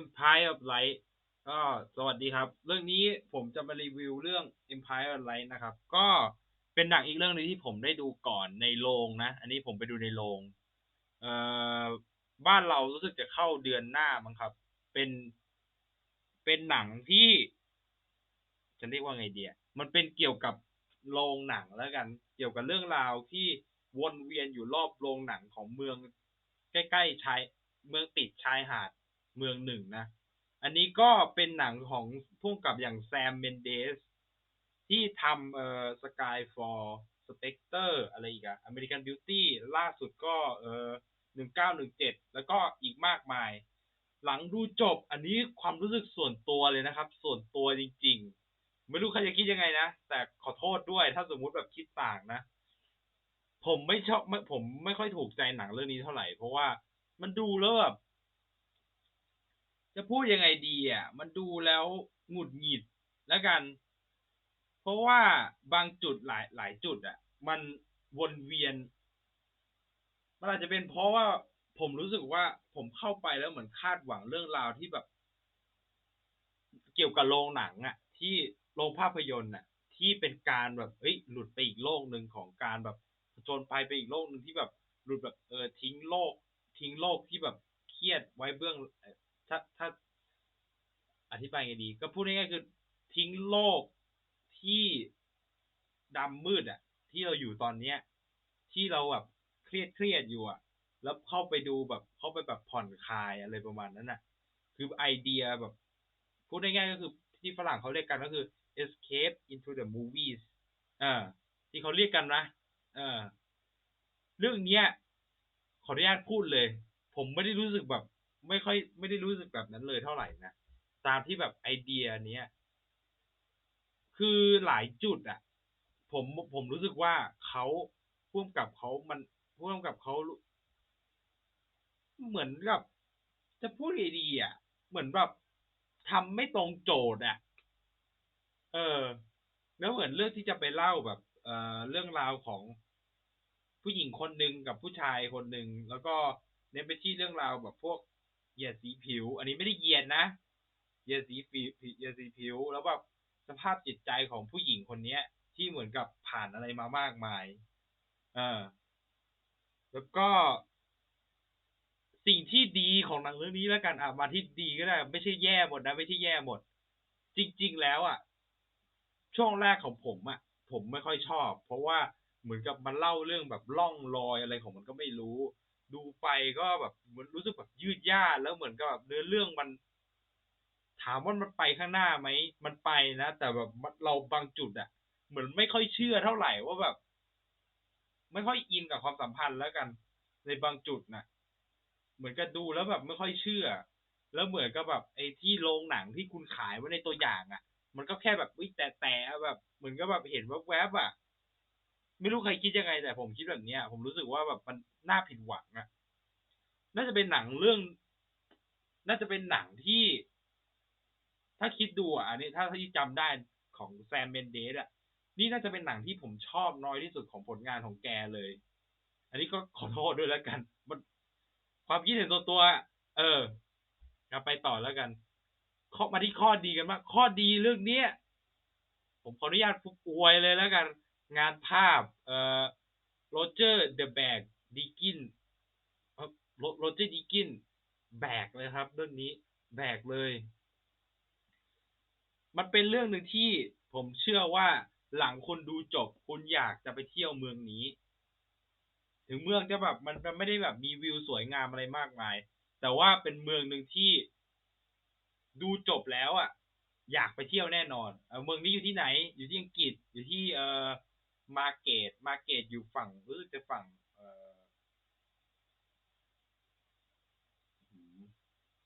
Empire of Light ก็สวัสดีครับ เรื่องนี้ผมจะมารีวิวเรื่อง Empire of Light นะครับ ก็เป็นหนังอีกเรื่องหนึงที่ผมได้ดูก่อนในโรงนะ อันนี้ผมไปดูในโรงเอ่อบ้านเรารู้สึกจะเข้าเดือนหน้ามั้งครับ เป็นเป็นหนังที่ จะเรียกว่าไงเดียมันเป็นเกี่ยวกับโรงหนังแล้วกัน เกี่ยวกับเรื่องราวที่วนเวียนอยู่รอบโรงหนังของเมือง ใกล้ๆชายเมืองติดชายหาด เมืองหนึ่งนะ อันนี้ก็เป็นหนังของพุ่งกับอย่างแซมเมนเดส ที่ทำเอ่อสกายฟอร์สเปกเตอร์อะไรอีกอะอเมริกันบิวตี้ล่าสุดก็เอ่อหนึ่งเก้าหนึ่งเจ็ดแล้วก็อีกมากมาย หลังดูจบ อันนี้ความรู้สึกส่วนตัวเลยนะครับ ส่วนตัวจริง ๆ ไม่รู้ใครจะคิดยังไงนะ แต่ขอโทษด้วยถ้าสมมุติแบบคิดต่างนะ ผมไม่ชอบไม่ผมไม่ค่อยถูกใจหนังเรื่องนี้เท่าไหร่ เพราะว่ามันดูแล้วแบบ จะพูดยังไงดีอะ มันดูแล้วหงุดหงิดแล้วกัน เพราะว่าบางจุดหลายหลายจุด อะ มันวนเวียน มันอาจจะเป็นเพราะว่าผมรู้สึกว่าผมเข้าไปแล้วเหมือนคาดหวังเรื่องราวที่แบบ เกี่ยวกับโรงหนังอะ ที่โรงภาพยนตร์อะ ที่เป็นการแบบเอ้ยหลุดไปอีกโลกหนึ่งของการแบบจญภัยไปอีกโลกหนึ่งที่แบบหลุดแบบเออทิ้งโลก ทิ้งโลกที่แบบเครียดไว้เบื้อง ถ้าถ้าอธิบายไงดี ก็พูดง่ายๆคือทิ้งโลกที่ดำมืดอะที่เราอยู่ตอนเนี้ย ที่เราแบบเครียดเครียดอยู่อะแล้วเข้าไปดูแบบเข้าไปแบบผ่อนคลายอะไรประมาณนั้นน่ะคือไอเดียแบบพูดง่ายๆก็คือที่ฝรั่งเขาเรียกกันก็คือ escape into the movies อ่าที่เขาเรียกกันนะเออเรื่องเนี้ย ขออนุญาตพูดเลย ผมไม่ได้รู้สึกแบบ ไม่ค่อยไม่ได้รู้สึกแบบนั้นเลยเท่าไหร่นะตามที่แบบไอเดียเนี้ยคือหลายจุดอะผมผมรู้สึกว่าเขาพ่วงกับเขามันพ่วงกับเขาเหมือนกับ จะพูดดีอะ เหมือนแบบทำไม่ตรงโจทย์อะ เออ แล้วเหมือนเรื่องที่จะไปเล่าแบบ เอ่อเรื่องราวของผู้หญิงคนหนึ่งกับผู้ชายคนหนึ่งแล้วก็เน้นไปที่เรื่องราวแบบพวก เหยียดสีผิว อันนี้ไม่ได้เหยียดนะเหยียดสีผิวเหยียดสีผิว แล้วแบบสภาพจิตใจของผู้หญิงคนเนี้ย ที่เหมือนกับผ่านอะไรมามากมายเออแล้วก็ สิ่งที่ดีของหนังเรื่องนี้แล้วกันอะมาที่ดีก็ได้ ไม่ใช่แย่หมดนะ ไม่ใช่แย่หมด จริง ๆ แล้วอะ ช่วงแรกของผมอะ ผมไม่ค่อยชอบ เพราะว่าเหมือนกับมันเล่าเรื่องแบบล่องลอยอะไรของมันก็ไม่รู้ ดูไปก็แบบเหมือนรู้สึกแบบยืดยาดแล้วเหมือนกับแบบเนื้อเรื่องมัน ถามว่ามันไปข้างหน้าไหมมันไปนะแต่แบบเราบางจุดอะเหมือนไม่ค่อยเชื่อเท่าไหร่ว่าแบบ ไม่ค่อยอินกับความสัมพันธ์แล้วกัน ในบางจุดนะเหมือนกับดูแล้วแบบไม่ค่อยเชื่อ แล้วเหมือนกับแบบไอ้ที่โรงหนังที่คุณขายไว้ในตัวอย่างอะ มันก็แค่แบบวิแต่แต่แบบ เหมือนก็แบบเห็นแวบๆอะ ไม่รู้ใครคิดยังไงแต่ผมคิดแบบเนี้ย ผมรู้สึกว่าแบบมันน่าผิดหวังอะน่าจะเป็นหนังเรื่อง น่าจะเป็นหนังที่ ถ้าคิดดูอะอันนี้ถ้าที่จำได้ของแซมเมนเดสอะ นี่น่าจะเป็นหนังที่ผมชอบน้อยที่สุดของผลงานของแกเลย อันนี้ก็ขอโทษด้วยแล้วกัน มันความคิดเห็นตัวตัว เออเอาไปต่อแล้วกันข้อมาที่ข้อดีกันบ้างข้อดีเรื่องเนี้ย ผมขออนุญาตฟุกอวยเลยแล้วกัน งานภาพเอ่อโรเจอร์เดอะแบกดีกินโรเจอร์ดีกินแบกเลยครับเรื่องนี้แบกเลย มันเป็นเรื่องหนึ่งที่ผมเชื่อว่าหลังคุณดูจบคุณอยากจะไปเที่ยวเมืองนี้ ถึงเมืองจะแบบมันไม่ได้แบบมีวิวสวยงามอะไรมากมาย แต่ว่าเป็นเมืองหนึ่งที่ดูจบแล้วอะ อยากไปเที่ยวแน่นอนเออเมืองนี้อยู่ที่ไหน อยู่ที่อังกฤษอยู่ที่เอ่อ มาเกตมาเกตอยู่ฝั่งรู้สึกจะฝั่ง เอ่อ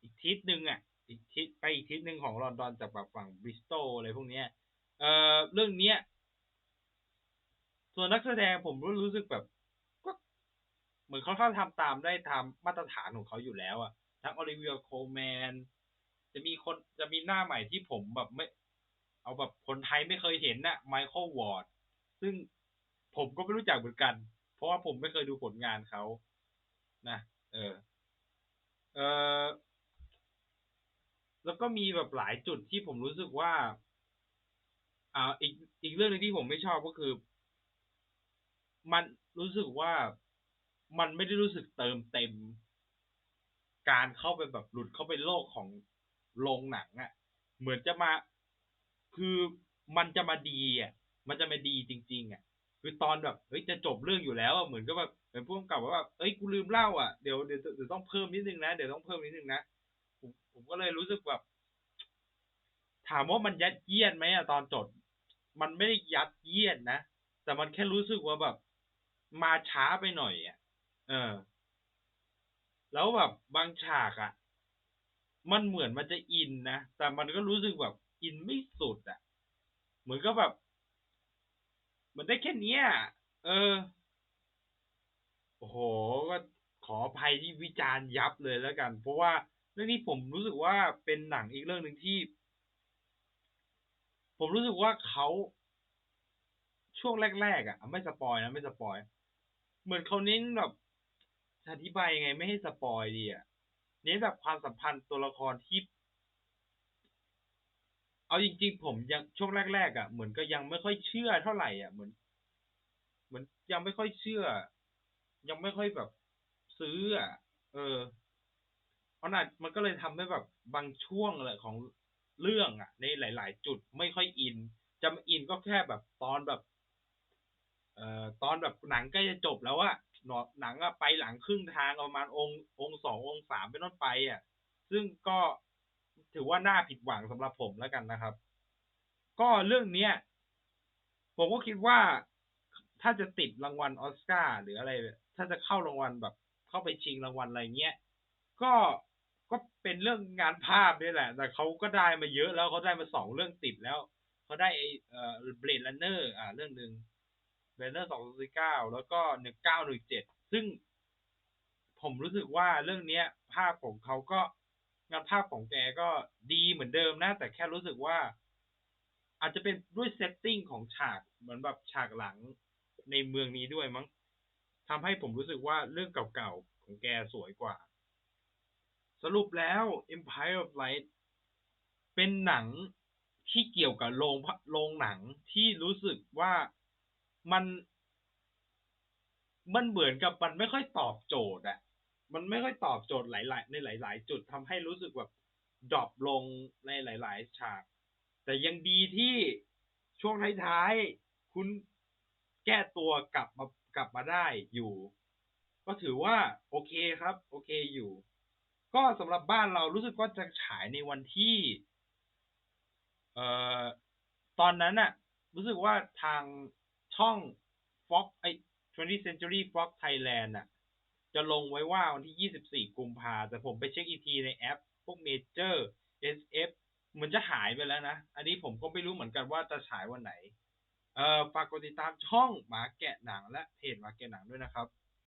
อีกทิศหนึ่งอะ อีกทิศไปอีกทิศหนึ่งของลอนดอนจากแบบฝั่งบริสตอลอะไรพวกเนี้ย เอ่อเรื่องเนี้ยส่วนนักแสดงผมรู้รู้สึกแบบก็เหมือนเขาเข้าทำตามได้ตามาตรฐานของเขาอยู่แล้วอะทั้งโอลิเวียโคลแมน จะมีคนจะมีหน้าใหม่ที่ผมแบบไม่ เอาแบบคนไทยไม่เคยเห็นน่ะไมเคิลวอร์ด ซึ่งผมก็ไม่รู้จักเหมือนกัน เพราะว่าผมไม่เคยดูผลงานเขานะเออ เออแล้วก็มีแบบหลายจุดที่ผมรู้สึกว่า อ่า อีกอีกเรื่องหนึงที่ผมไม่ชอบก็คือ มันรู้สึกว่ามันไม่ได้รู้สึกเติมเต็ม การเข้าไปแบบหลุดเข้าไปโลกของโรงหนังอะ่ะ เหมือนจะมาคือมันจะมาดีอะ มันจะมาดีจริง ๆ อะ คือตอนแบบเฮ้ยจะจบเรื่องอยู่แล้วอะเหมือนก็แบบเป็นผู้กำกับว่าแบบเอ้ยกูลืมเล่าอะเดี๋ยวเดี๋ยวเดี๋ยวต้องเพิ่มนิดนึงนะเดี๋ยวต้องเพิ่มนิดนึงนะผมผมก็เลยรู้สึกแบบ ถามว่ามันยัดเยียดไหมอะตอนจบมันไม่ได้ยัดเยียดนะแต่มันแค่รู้สึกว่าแบบ มาช้าไปหน่อยอะ เออ แล้วแบบบางฉากอะ มันเหมือนมันจะอินนะแต่มันก็รู้สึกแบบอินไม่สุดอะ เหมือนก็แบบ มันได้แค่เนี้ยเออ โอ้โห ก็ขออภัยที่วิจารณ์ยับเลยแล้วกัน เพราะว่าเรื่องนี้ผมรู้สึกว่าเป็นหนังอีกเรื่องหนึ่งที่ ผมรู้สึกว่าเขาช่วงแรกๆอะ ไม่สปอยนะไม่สปอย เหมือนเขาเน้นแบบอธิบายยังไงไม่ให้สปอยดีอะเน้นแบบความสัมพันธ์ตัวละครที่ เอาจริง ๆ ผมยังช่วงแรกๆอะเหมือนก็ยังไม่ค่อยเชื่อเท่าไหร่อะเหมือน เหมือนยังไม่ค่อยเชื่อ ยังไม่ค่อยแบบซื้ออะเออเพราะนั้นมันก็เลยทำให้แบบบางช่วงอะไรของเรื่องอะ ในหลาย ๆ จุดไม่ค่อยอินจะมาอินก็แค่แบบตอนแบบ เอ่อตอนแบบหนังใกล้จะจบแล้วอะหนอหนังอะไปหลังครึ่งทางประมาณองค์องค์สององค์สามเป็นต้นไปอะซึ่งก็ ถือว่าน่าผิดหวังสำหรับผมแล้วกันนะครับ ก็เรื่องเนี้ย ผมก็คิดว่าถ้าจะติดรางวัลออสการ์หรืออะไร ถ้าจะเข้ารางวัลแบบ เข้าไปชิงรางวัลอะไรเงี้ยก็ก็เป็นเรื่องงานภาพนี่แหละ แต่เขาก็ได้มาเยอะแล้วเขาได้มาสองเรื่องติดแล้วเขาได้เอ่อเบลดลันเนอร์อ่าเรื่องหนึ่งเบลดเนอร์สองพันเก้าแล้วก็หนึ่งเก้าหนึ่งเจ็ดซึ่งผมรู้สึกว่าเรื่องเนี้ย ภาพของเขาก็ งานภาพของแกก็ดีเหมือนเดิมนะ แต่แค่รู้สึกว่า อาจจะเป็นด้วยเซตติ้งของฉากเหมือนแบบฉากหลังในเมืองนี้ด้วยมั้งทำให้ผมรู้สึกว่าเรื่องเก่าๆของแกสวยกว่า สรุปแล้ว Empire of Light เป็นหนังที่เกี่ยวกับโรงภาโรงหนังที่รู้สึกว่ามัน มันเหมือนกับมันไม่ค่อยตอบโจทย์อะ มันไม่ค่อยตอบโจทย์หลาย ๆ ในหลาย ๆ จุดทำให้รู้สึกแบบดรอปลงในหลาย ๆ ฉาก แต่ยังดีที่ช่วงท้ายๆคุณแก้ตัวกลับมากลับมาได้อยู่ ก็ถือว่าโอเคครับ โอเคอยู่ ก็สำหรับบ้านเรารู้สึกว่าจะฉายในวันที่ เอ่อตอนนั้นน่ะรู้สึกว่าทางช่อง Fox ไอ้ 20th Century Fox Thailand น่ะ จะลงไว้ว่าวันที่ 24 กุมภาแต่ผมไปเช็คอีกทีในแอป พวกเมเจอร์ SF เหมือนจะหายไปแล้วนะ อันนี้ผมก็ไม่รู้เหมือนกันว่าจะฉายวันไหน เอ่อฝากกดติดตามช่องหมาแกะหนังและเพจหมาแกะหนังด้วยนะครับ